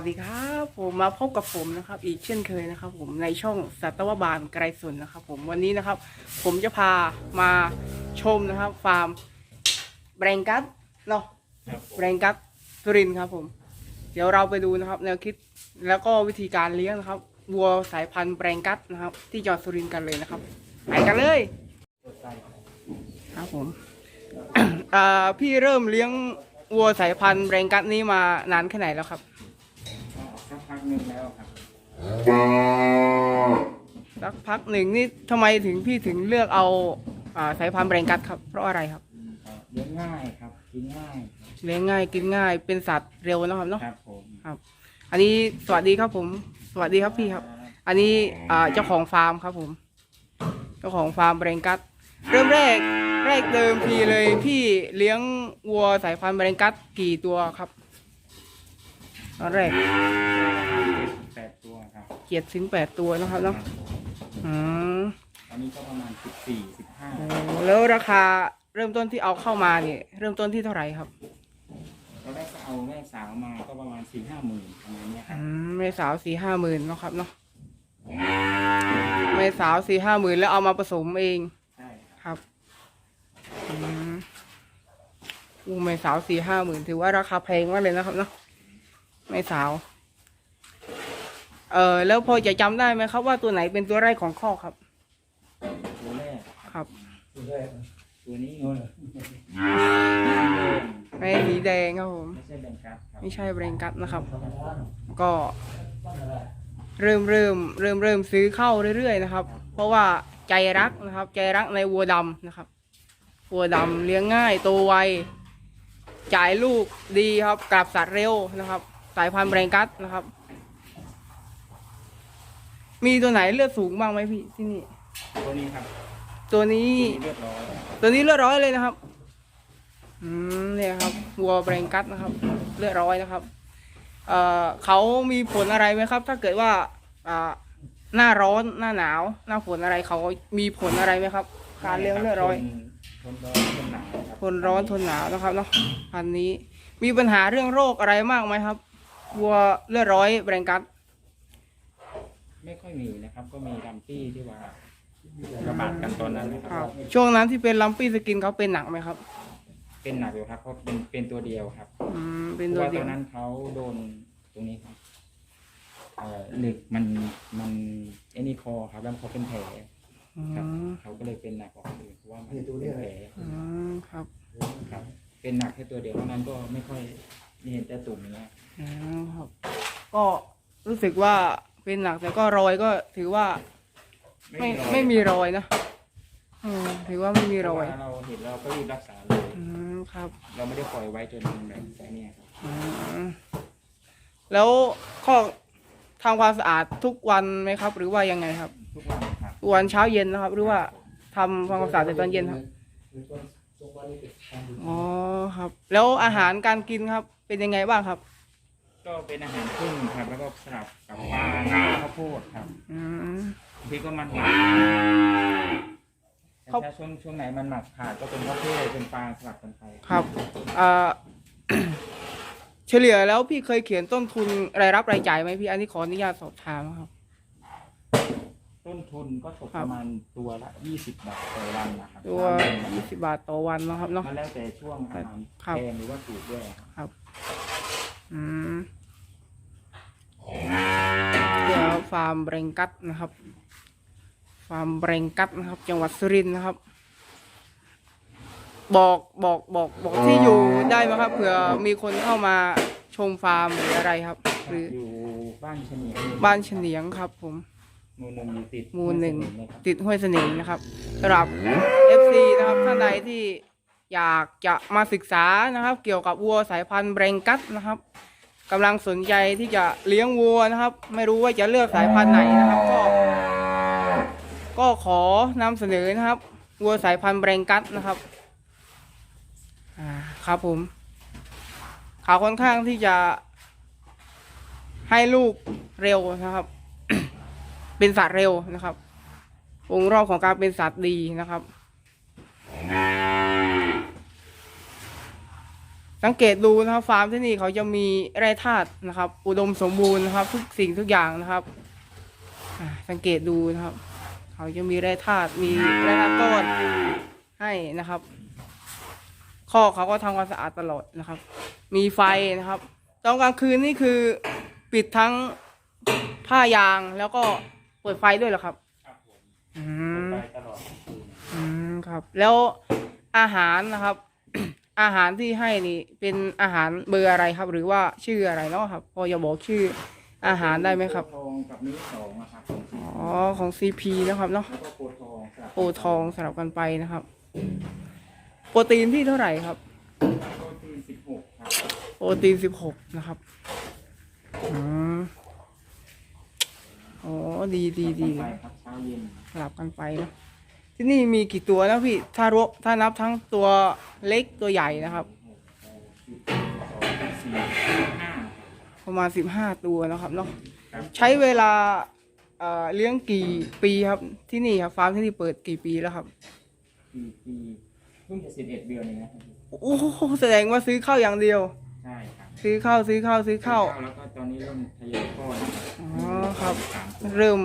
สดีครับผมมาพบกับผมนะครับ อีกเช่นเคยนะครับ ผมในช่องสัตวบาลไกรสนนะครับ ผมวันนี้นะครับ ผมจะพามาชมนะครับฟาร์มแบรงกัสเนาะครับผมแบรงกัสสุรินทร์ครับ ผม เดี๋ยวเราไปดูนะครับ แนวคิดแล้วก็วิธีการเลี้ยงนะครับวัวสายพันธุ์แบรงกัสนะครับ ที่จังหวัดสุรินทร์กันเลยนะครับไปกันเลย ครับผมอ่าพี่เริ่มเลี้ยงวัวสายพันธุ์แบรงกัสนี้มานานแค่ไหนแล้วครับ ก็สักพักหนึ่งแล้วครับ สักพักหนึ่งนี่ทำไมถึงพี่ถึงเลือกเอาอ่าสายพันธุ์แบรงกัสครับ เพราะอะไรครับก็เลี้ยงง่ายครับ กินง่ายครับเลี้ยงง่ายกินง่ายเป็นสัตว์เร็วนะครับเนาะครับผมครับ อันนี้สวัสดีครับผม สวัสดีครับพี่ครับ อันนี้อ่าเจ้าของฟาร์มครับผม เจ้าของฟาร์มแบรงกัสเริ่มแรกแรกเดิมทีเลยพี่เลี้ยงวัวสายพันธุ์แบรงกัสกี่ตัวครับ ตอนแรกแปดตัวครับเกียรติสิงแปดตัวนะครับเนาะอืมตอนนี้ก็ประมาณสิบสี่สิบห้าโอ้แล้วราคาเริ่มต้นที่เอาเข้ามาเนี่ยเริ่มต้นที่เท่าไหร่ครับตอนแรกก็เอาแม่สาวมาก็ประมาณสี่ห้าหมื่นประมาณเนี้ยคอืรับมแม่สาวสี่ห้าหมื่นเนาะครับเนาะแม่สาวสี่ห้าหมื่นแล้วเอามาผสมเองใช่ครับครับอืมอู้แม่สาวสี่ห้าหมื่นถือว่าราคาแพงมากเลยนะครับเนาะ แม่สาว เออแล้วพอจะจำได้ไหมครับว่าตัวไหนเป็นตัวแรกของข้อกครับ ตัวแรกครับตัวนี้แม่สีแดงครับผม ไม่ใช่แบงกัสครับไม่ใช่แบรงกัสนะครับ ก็เริ่มเริ่มเริ่มเริ่มซื้อเข้าเรื่อยๆนะครับ เพราะว่าใจรักนะครับ ใจรักในวัวดำนะครับ วัวดำเลี้ยงง่ายโตไวจ่ายลูกดีครับกลับสัตว์เร็วนะครับสายพันธุ์แบรงกัสนะครับ มีตัวไหนเลือดสูงบ้างไหมพี่ที่นี่ ตัวนี้ครับตัวนี้ตัวนี้เรียบร้อยตัวนี้เลือดร้อยเลยนะครับ อืมเนี่ยครับวัวแบรงกัสนะครับ เลือดร้อยนะครับ เอ่อเขามีผลอะไรไหมครับ ถ้าเกิดว่า อ่า หน้าร้อนหน้าหนาว หน้าฝนอะไรเขามีผลอะไรไหมครับ การเลี้ยงเลือดร้อย ทนร้อนทนหนาวครับทนร้อนทนหนาวนะครับเนาะพันธุ์นี้มีปัญหาเรื่องโรคอะไรมากไหมครับ วัวเลือดร้อยแบรงกัสไม่ค่อยมีนะครับ ก็มีดัมปี้ที่ว่าระบาดกันตอนนั้นนะคครัรับ บ ช่วงนั้นที่เป็นลัมปี้สกินเขาเป็นหนักไหมครับ เป็นหนักอยู่ครับเพราะเป็นเป็นตัวเดียวครับอืม เพเป็นราะตัวว่าเดีตยอวนนั้นเขาโดนตรงนี้ครับเอ่อเหล็กมันมันไอ้นี่คอครับแล้วเขาเป็นแผลอืครับ มเขาก็เลยเป็นหนักกว่าคนอื่นเพราะว่ามันเป็นแผลอืมครับ ครับ เป็นหนักแค่ตัวเดียวเท่านั้นก็ไม่ค่อย มีเห็นแต่ตุ่มเนี้ยอืมครับก็รู้สึกว่าเป็นหนักแต่ก็รอยก็ถือว่าไม่ไม่มีรอยนะอืมถือว่าไม่มีรอยเพาะว่าเราเห็นเราก็รีบรักษาเลย อืมครับเราไม่ได้ปล่อยไว้จนแบบไอ้เนี่ยครับอืมแล้วข้อทำความสะอาดทุกวันไหมครับ หรือว่ายังไงครับทุกวันครับทุกวันเช้าเย็นนะครับ หรือว่าทำความสะอาดแต่ตอนเย็นครับ อ๋อครับ แล้วอาหารการกินครับ เป็นยังไงบ้างครับก็เป็นอาหารขึ้นครับ แล้วก็สลับกับปลาข้าวโพดครับอืม บางทีก็มันหมักครับแต่ถ้าช่วงช่วงไหนมันหมักขาดก็เป็นข้าวโพดเป็นปลาสลับกันไปครับอ่า เฉลี่ยแล้วพี่เคยเขียนต้นทุนรายรับรายจ่ายไหมพี่ อันนี้ขออนุญาตสอบถามครับต้น ทุนก็ตกครัปบระมาณตัวละยี่สิบบาทต่อวันนะครับตัว20บาทต่อวันนะครับเนาะ มันแล้วแต่ช่วงอาหารครับ แพงหรือว่าถูกด้วยครับครับอืมเดี๋ยวฟาร์มเบรงกัตนะครับ ฟาร์มเบรงกัตนะครับ จังหวัดสุรินทร์นะครับ บอกบอกบอกบอกที่อยู่ได้ไหมครับเผื่อมีคนเข้ามาชมฟาร์มหรืออะไรครับ หรืออยู่บ้านเฉนียงบ้านเฉนียงครับผม หมูหนึ่งอยู่ติดหมู่หนึ่งนะครับติดห้วยเสนิงนะครับสำหรับ FC นะครับท่านใดที่อยากจะมาศึกษานะครับ เกี่ยวกับวัวสายพันธุ์เบรงกัสนะครับกำลังสนใจที่จะเลี้ยงวัวนะครับ ไม่รู้ว่าจะเลือกสายพันธุ์ไหนนะครับ ก็ ก็ขอนำเสนอนะครับวัวสายพันธุ์เบรงกัสนะครับอ่าครับผมเขาค่อนข้างที่จะให้ลูกเร็วนะครับ เป็นสัตว์เร็วนะครับวงรอบของการเป็นสัตว์ดีนะครับ สังเกตดูนะครับ ฟาร์มที่นี่เขาจะมีแร่ธาตุนะครับ อุดมสมบูรณ์นะครับ ทุกสิ่งทุกอย่างนะครับสังเกตดูนะครับ เขาจะมีแร่ธาตุมีแร่ธาตุก้อนให้นะครับข้อกเขาก็ทำความสะอาดตลอดนะครับ มีไฟนะครับ ตอนกลางคืนนี่คือปิดทั้งผ้ายางแล้วก็ เปิดไฟด้วยเหรอครับ ครับผมอืมไปตลอดทั้งคืนอืมครับ แล้วอาหารนะครับ อาหารที่ให้นี่เป็นอาหารเบอร์อะไรครับ หรือว่าชื่ออะไรเนาะครับ พอจะบอกชื่ออาหารได้ไหมครับโพทองกับนิ้วสองนะครับของอ๋อของ CP นะครับเนาะแล้วก็โพทองครับโอทองสลับกันไปนะครับ โปรตีนที่เท่าไหร่ครับ โปรตีนสิบหกครับโปรตีนสิบหกนะครับอืม อ๋อ ดีดีดี ไปครับเช้าเย็นสลับกันไปเนาะที่นี่มีกี่ตัวนะพี่ ถ้ารวถ้านับทั้งตัวเล็กตัวใหญ่นะครับหกแปดสิบสองสี่ห้าประมาณสิบห้าตัวนะครับเนาะครับใช้เวลาเอ่อเลี้ยงกี่ปีครับ ที่นี่ครับฟาร์มที่นี่เปิดกี่ปีแล้วครับ ปีปีเพิ่งจะสิบเอ็ดเดือนเองนะครับโอ้โหแสดงว่าซื้อข้าวอย่างเดียว ใช่ครับ ซื้อข้าวซื้อข้าวซื้อข้าวแล้วก็ตอนนี้เริ่มทยอยป้อนนะครับอ๋อครับ สามตัวเริ่ม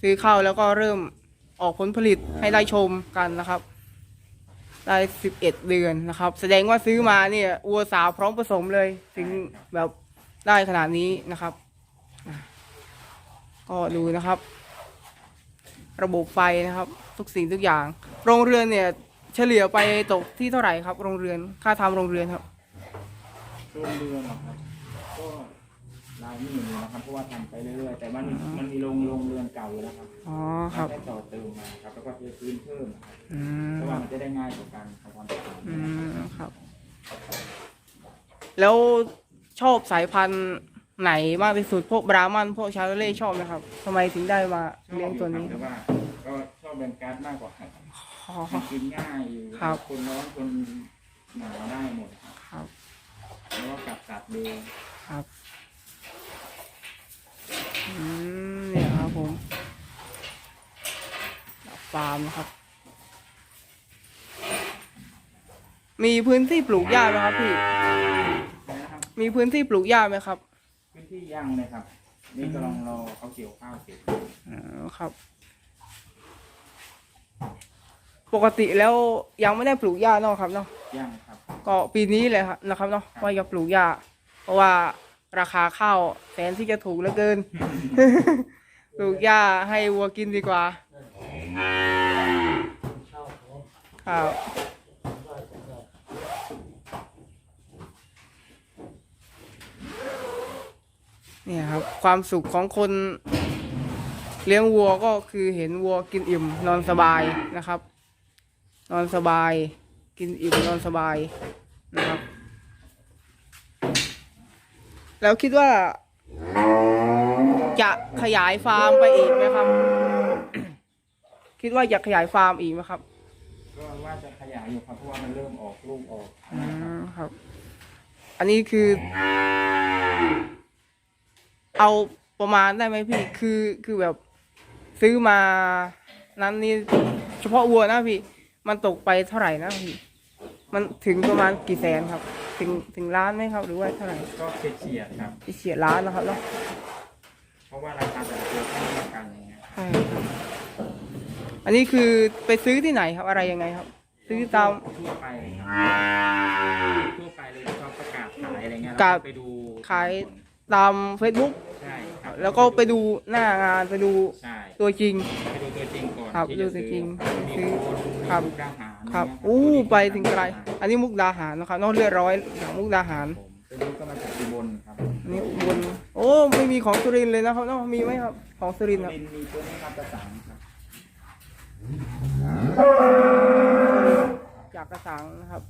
ซื้อข้าวแล้วก็เริ่มออกผลผลิตให้ได้ชมกันนะครับ ได้สิบเอ็ดเดือนนะครับ แสดงว่าซื้อมาเนี่ยวัวสาวพร้อมผสมเลย ถึงแบบได้ขนาดนี้นะครับอะก็ดูนะครับ ระบบไฟนะครับ ทุกสิ่งทุกอย่าง โรงเรือนเนี่ย เฉลี่ยไปตกที่เท่าไหร่ครับ โรงเรือนค่าทำโรงเรือนครับ โรงเรือนเหรอครับก็รายหมื่นอยู่นะครับเพราะว่าทำไปเรื่อยๆแต่มันมันมีโรงโรงเรือนเก่าอยู่แล้วครับอ๋อครับแค่ต่อเติมมาครับแล้วก็เทพื้นเพิ่มนะครับอืมเพราะว่ามันจะได้ง่ายต่อการทำความสะอาดอืมครับ แล้วชอบสายพันธุ์ไหนมากที่สุดพวกบรามันพวกชาโรเล่ชอบไหมครับทำไมถึงได้มาชอบเลี้ยงตัวนี้อยู่ครับแต่ว่าก็ชอบแบงการ์ดมากกว่าครับอ๋อ มันกินง่ายอยู่ครับ คนร้อนคนหนาวได้หมดครับ ครับ แล้วก็กัดสัตว์ดูครับอืมเนี่ยครับผมฟาร์มนะครับ มีพื้นที่ปลูกหญ้าไหมครับพี่ นะครับ มีพื้นที่ปลูกหญ้าไหมครับพื้นที่ยังเลยครับ นี่กำลังรอเขาเกี่ยวข้าวเสร็จอ๋อครับ ปกติแล้วยังไม่ได้ปลูกหญ้าเนาะครับเนาะยังครับ ก็ปีนี้เลยครับนะครับเนาะว่าจะปลูกหญ้าเพราะว่าราคาข้าวแสนที่จะถูกเหลือเกิน ปลูกหญ้าให้วัวกินดีกว่าครับเนี่ยครับ ความสุขของคนเลี้ยงวัวก็คือเห็นวัวกินอิ่มนอนสบายนะครับ นอนสบาย กินอิ่มนอนสบายนะครับ แล้วคิดว่า จะขยายฟาร์มไปอีกไหมครับ คิดว่าจะขยายฟาร์มอีกไหมครับ ก็ว่าจะขยายอยู่ครับเพราะว่ามันเริ่มออกลูกออกอืมครับ อันนี้คือ เอาประมาณได้ไหมพี่ คือคือแบบซื้อมานั้นนี่เฉพาะวัวนะพี่ มันตกไปเท่าไหร่นะพี่ มันถึงประมาณกี่แสนครับ ถึงถึงล้านไหมครับ หรือว่าเท่าไหร่ก็เฉียดๆครับ เฉียดล้านนะครับเนาะเพราะว่าราคาแต่ละตัวไม่เท่ากันอย่างเงี้ยใช่ครับอันนี้คือไปซื้อที่ไหนครับอะไรยังไงครับ ซื้อตาม ทั่วไปเลยครับทั่วไปเลยที่เขาประกาศขายอะไรเงี้ยกาเรารไปดูขายตาม Facebook ใช่ครับแล้วก็ไปดูหน้างานไปดูใช่ตัวจริง ไปดูตัวจริงก่อนครับที่ดูจะตัวจริง มีซื้อโคนมีครับมุกดาหาร ครับเนี่ยอู้ตัวนี้ไปถึงไกล อันนี้มุกดาหารนะครับนอกเลือดร้อยจากมุกดาหารผมตัวนี้ก็มาจากอุบลครับอันนี้อุบลโอ้ไม่มีของสุรินทร์เลยนะครับเนาะมีไหมครับ ของสุรินทร์ครับลินมีตัวนี้ครับกระสังครับจากกระสังนะครับ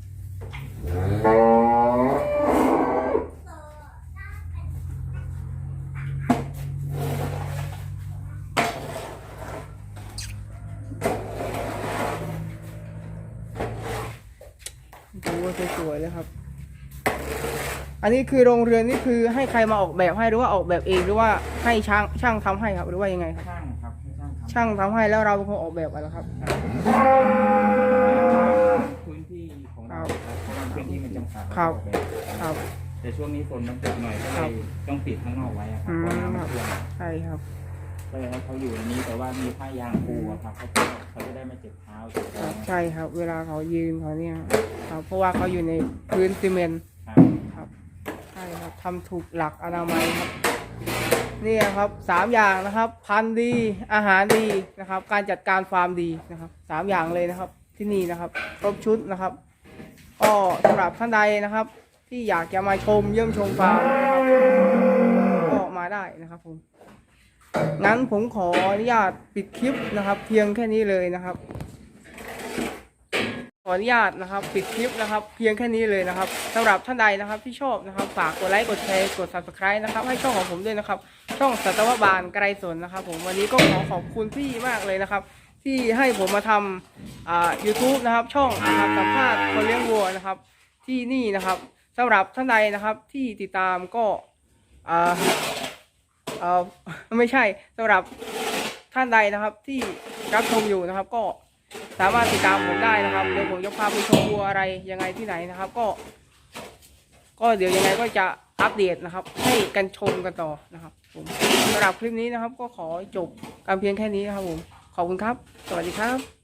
สวยๆเลยครับ อันนี้คือโรงเรือนนี่คือให้ใครมาออกแบบให้หรือว่าออกแบบเองหรือว่าให้ช่างช่างทำให้ครับหรือว่ายังไงครับ ช่างครับให้ช่างทำช่างทำให้แล้วเราเป็นคนออกแบบกันแล้วครับพื้นที่ของครัเราบครับเพราะว่าพื้นที่มันจำกัดครับ ครับ แต่ช่วงนี้ฝนมันตกหน่อยก็คเลรับยต้องปิดข้างนอกไว้อะครับอืม เพราะน้ำมันท่วมใช่ครับ ก็เลยให้เขาอยู่ในนี้แต่ว่ามีผ้ายางปูอะครับเขาจะ เขาจะได้ไม่เจ็บเท้าเจ็บคอะรับไรใช่ครับ เวลาเขายืนเขาเนี่ยครับเพราะว่าเขาอยู่ในพื้นซีเมนต์ครับครับใช่ครับทำถูกหลักอนามัยครับเนี่ยครับสามอย่างนะครับ พันธุ์ดีอาหารดีนะครับ การจัดการฟาร์มดีนะครับสามอย่างเลยนะครับ ที่นี่นะครับ ครบชุดนะครับก็สำหรับท่านใดนะครับ ที่อยากจะมาชมเยี่ยมชมฟาร์มนะครับก็มาได้นะครับผม งั้นผมขออนุญาตปิดคลิปนะครับ เพียงแค่นี้เลยนะครับ ขออนุญาตนะครับ ปิดคลิปนะครับ เพียงแค่นี้เลยนะครับสำหรับท่านใดนะครับที่ชอบนะครับ ฝากกดไลค์กดแชร์กด subscribe นะครับ ให้ช่องของผมด้วยนะครับ ช่องสัตวบาลไกรสนนะครับ ผมวันนี้ก็ขอขอบคุณพี่มากเลยนะครับ ที่ให้ผมมาทำอ่า YouTube นะครับ ช่องนะครับสัมภาษณ์คนเลี้ยงวัวนะครับ ที่นี่นะครับสำหรับท่านใดนะครับที่ติดตามก็อ่า เออไม่ใช่สำหรับท่านใดนะครับที่รับชมอยู่นะครับ ก็สามารถติดตามผมได้นะครับเดี๋ยวผมจะพาไปชมวัวอะไรยังไงที่ไหนนะครับ ก็ ก็เดี๋ยวยังไงก็จะอัปเดตนะครับ ให้กันชมกันต่อนะครับ ผมสำหรับคลิปนี้นะครับ ก็ขอจบการเพียงแค่นี้นะครับผมขอบคุณครับ สวัสดีครับ